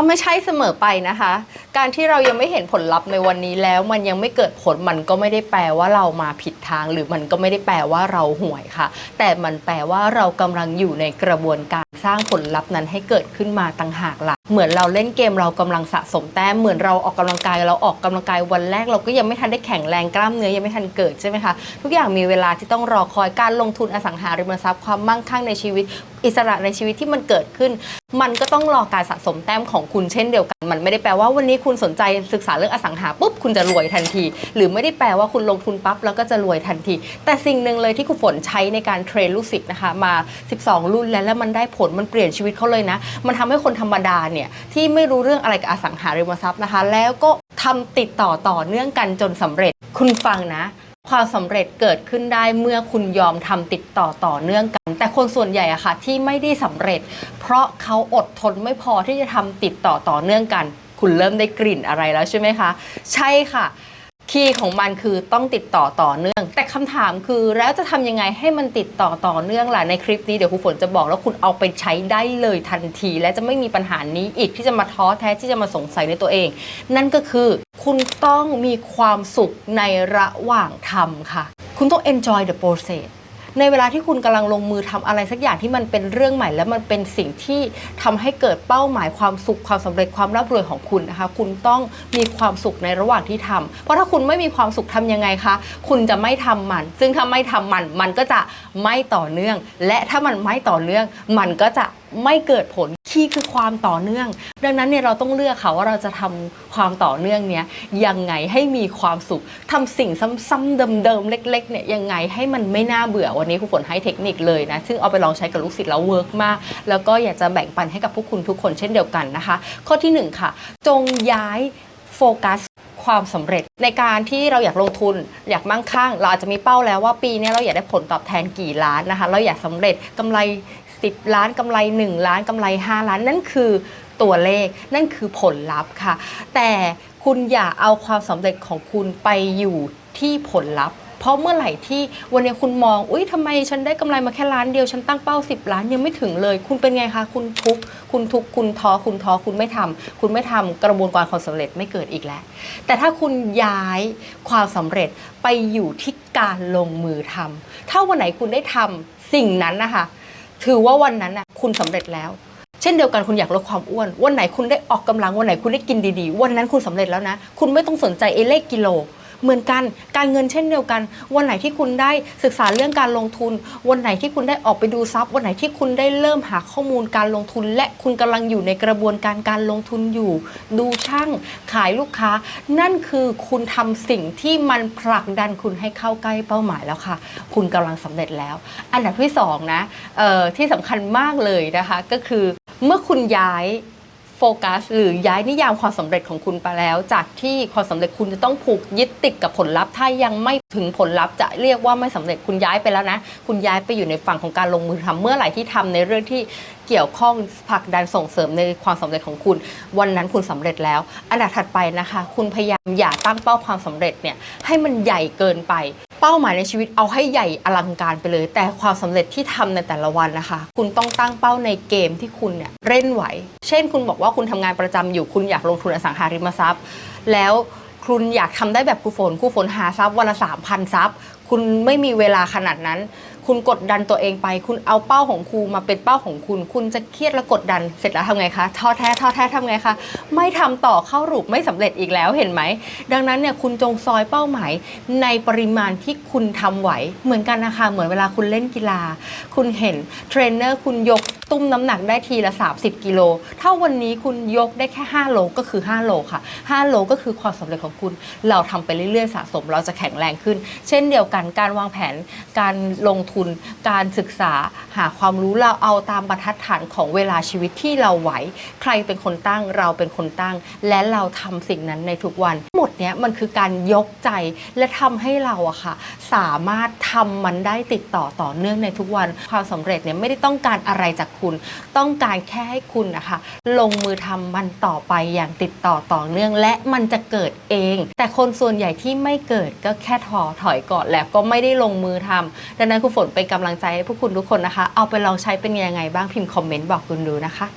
ก็ไม่ใช่เสมอไปนะคะ การที่เรายังไม่เห็นผลลัพธ์ในวันนี้แล้วมันยังไม่เกิดผลมันก็ไม่ได้แปลว่าเรามาผิดทาง หรือมันก็ไม่ได้แปลว่าเราห่วยค่ะ แต่มันแปลว่าเรากำลังอยู่ในกระบวนการสร้างผลลัพธ์นั้นให้เกิดขึ้นมาต่างหากล่ะ เหมือนเราเล่นเกมเรากำลังสะสมแต้มเหมือนเราออกกำลังกายเราออกกำลังกายวันแรกเราก็ยังไม่ทันได้แข็งแรงกล้ามเนื้อยังไม่ทันเกิดใช่ไหมคะทุกอย่างมีเวลาที่ต้องรอคอยการลงทุนอสังหาริมทรัพย์ความมั่งคั่งในชีวิต อิสระในชีวิตที่มันเกิดขึ้น มันก็ต้องรอการสะสมแต้มของคุณเช่นเดียวกัน มันไม่ได้แปลว่าวันนี้คุณสนใจศึกษาเรื่องอสังหาปุ๊บคุณจะรวยทันที หรือไม่ได้แปลว่าคุณลงทุนปั๊บแล้วก็จะรวยทันที แต่สิ่งหนึ่งเลยที่คุณฝนใช้ในการเทรนลูกศิษย์นะคะมา 12 รุ่นแล้วแล้วมันได้ผลมันเปลี่ยนชีวิตเขาเลยนะ มันทำให้คนธรรมดาเนี่ยที่ไม่รู้เรื่องอะไรกับอสังหาริมทรัพย์นะคะ แล้วก็ทำติดต่อต่อเนื่องกันจนสำเร็จคุณฟังนะความสำเร็จเกิดขึ้นได้เมื่อคุณยอมทำติดต่อต่อเนื่องกัน แต่คนส่วนใหญ่อะค่ะที่ไม่ได้สำเร็จ เพราะเขาอดทนไม่พอที่จะทำติดต่อต่อเนื่องกัน คุณเริ่มได้กลิ่นอะไรแล้วใช่ไหมคะ ใช่ค่ะ คีย์ของมันคือต้องติดต่อต่อเนื่อง แต่คำถามคือแล้วจะทำยังไงให้มันติดต่อต่อเนื่องล่ะในคลิปนี้เดี๋ยวครูฝนจะบอกแล้วคุณเอาไปใช้ได้เลยทันที และจะไม่มีปัญหานี้อีกที่จะมาท้อแท้ที่จะมาสงสัยในตัวเอง นั่นก็คือคุณต้องมีความสุขในระหว่างทำค่ะ คุณต้อง enjoy the process ในเวลาที่คุณกำลังลงมือทำอะไรสักอย่างที่มันเป็นเรื่องใหม่ และมันเป็นสิ่งที่ทำให้เกิดเป้าหมายความสุขความสำเร็จความร่ำรวยของคุณนะคะ คุณต้องมีความสุขในระหว่างที่ทำเพราะถ้าคุณไม่มีความสุขทำยังไงคะ คุณจะไม่ทำมัน ซึ่งถ้าไม่ทำมัน มันก็จะไม่ต่อเนื่อง และถ้ามันไม่ต่อเนื่อง มันก็จะไม่เกิดผล คีย์คือความต่อเนื่อง ดังนั้นเนี่ยเราต้องเลือกค่ะว่าเราจะทำความต่อเนื่องเนี้ยยังไงให้มีความสุขทำสิ่งซ้ำๆเดิมๆเล็กๆเนี่ยยังไงให้มันไม่น่าเบื่อวันนี้ครูฝนให้เทคนิคเลยนะซึ่งเอาไปลองใช้กับลูกศิษย์แล้วเวิร์กมาก แล้วก็อยากจะแบ่งปันให้กับพวกคุณทุกคนเช่นเดียวกันนะคะ ข้อที่หนึ่งค่ะ จงย้ายโฟกัสความสำเร็จในการที่เราอยากลงทุนอยากมั่งคั่ง เราอาจจะมีเป้าแล้วว่าปีนี้เราอยากได้ผลตอบแทนกี่ล้านนะคะ เราอยากสำเร็จกำไร 10 ล้านกำไร 1 ล้านกำไร 5 ล้าน นั่นคือตัวเลขนั่นคือผลลัพธ์ค่ะ แต่คุณอย่าเอาความสำเร็จของคุณไปอยู่ที่ผลลัพธ์ เพราะเมื่อไหร่ที่วันนี้คุณมอง อุ้ยทำไมฉันได้กำไรมาแค่ล้านเดียว ฉันตั้งเป้า 10 ล้านยังไม่ถึงเลย คุณเป็นไงคะ คุณทุกข์คุณทุกข์คุณท้อ คุณท้อ คุณไม่ทำ คุณไม่ทำกระบวนการความสำเร็จไม่เกิดอีกแล้ว แต่ถ้าคุณย้ายความสำเร็จไปอยู่ที่การลงมือทำถ้าวันไหนคุณได้ทำสิ่งนั้นนะคะ ถือว่าวันนั้นน่ะคุณสำเร็จแล้ว เช่นเดียวกันคุณอยากลดความอ้วน วันไหนคุณได้ออกกำลังวันไหนคุณได้กินดีๆ วันนั้นคุณสำเร็จแล้วนะ คุณไม่ต้องสนใจไอ้เลขกิโล เหมือนกันการเงินเช่นเดียวกัน วันไหนที่คุณได้ศึกษาเรื่องการลงทุน วันไหนที่คุณได้ออกไปดูทรัพย์ วันไหนที่คุณได้เริ่มหาข้อมูลการลงทุน และคุณกำลังอยู่ในกระบวนการการลงทุนอยู่ ดูช่างขายลูกค้า นั่นคือคุณทำสิ่งที่มันผลักดันคุณให้เข้าใกล้เป้าหมายแล้วค่ะ คุณกำลังสำเร็จแล้ว อันดับที่สองนะที่สำคัญมากเลยนะคะ ก็คือเมื่อคุณย้าย โฟกัสหรือย้ายนิยามความสำเร็จของคุณไปแล้ว จากที่ความสำเร็จคุณจะต้องผูกยึดติดกับผลลัพธ์ ถ้ายังไม่ถึงผลลัพธ์จะเรียกว่าไม่สำเร็จคุณย้ายไปแล้วนะ คุณย้ายไปอยู่ในฝั่งของการลงมือทำเมื่อไหร่ที่ทำในเรื่องที่เกี่ยวข้องผลักดันส่งเสริมในความสำเร็จของคุณ วันนั้นคุณสำเร็จแล้ว อันดับถัดไปนะคะ คุณพยายามอย่าตั้งเป้าความสำเร็จเนี่ยให้มันใหญ่เกินไป เป้าหมายในชีวิตเอาให้ใหญ่อลังการไปเลย แต่ความสำเร็จที่ทำในแต่ละวันนะคะ คุณต้องตั้งเป้าในเกมที่คุณเนี่ยเล่นไหว เช่น คุณบอกว่าคุณทำงานประจำอยู่คุณอยากลงทุนอสังหาริมทรัพย์ แล้วคุณอยากทำได้แบบครูฝนครูฝนหาทรัพย์วันละสามพันทรัพย์ คุณไม่มีเวลาขนาดนั้น คุณกดดันตัวเองไป คุณเอาเป้าของครูมาเป็นเป้าของคุณ คุณจะเครียดและกดดันเสร็จแล้วทำไงคะท้อแท้ท้อแท้ทำไงคะ ไม่ทำต่อเข้ารูปไม่สำเร็จอีกแล้วเห็นไหม ดังนั้นเนี่ยคุณจงซอยเป้าหมายในปริมาณที่คุณทำไหว เหมือนกันนะคะ เหมือนเวลาคุณเล่นกีฬา คุณเห็นเทรนเนอร์คุณยกตุ้มน้ำหนักได้ทีละ 30 กิโล ถ้าวันนี้คุณยกได้แค่ 5 โลก็คือ 5 โลค่ะ 5 โลก็คือความสำเร็จของคุณ เราทำไปเรื่อยๆ สะสมเราจะแข็งแรงขึ้น เช่นเดียวกันการวางแผน การลงทุน การศึกษาหาความรู้เราเอาตามบรรทัดฐานของเวลาชีวิตที่เราไหว ใครเป็นคนตั้งเราเป็นคนตั้ง และเราทำสิ่งนั้นในทุกวัน หมดเนี้ยมันคือการยกใจและทำให้เราอะค่ะ สามารถทำมันได้ติดต่อต่อเนื่องในทุกวัน ความสำเร็จเนี่ยไม่ได้ต้องการอะไรจากคุณ ต้องการแค่ให้คุณนะคะลงมือทำมันต่อไปอย่างติดต่อต่อเนื่อง และมันจะเกิดเอง แต่คนส่วนใหญ่ที่ไม่เกิดก็แค่ถอถอยก่อนแล้วก็ไม่ได้ลงมือทำดังนั้นคุณฝนเป็นกำลังใจให้พวกคุณทุกคนนะคะ เอาไปลองใช้เป็นยังไงบ้างพิมพ์คอมเมนต์บอกคุณดูนะคะ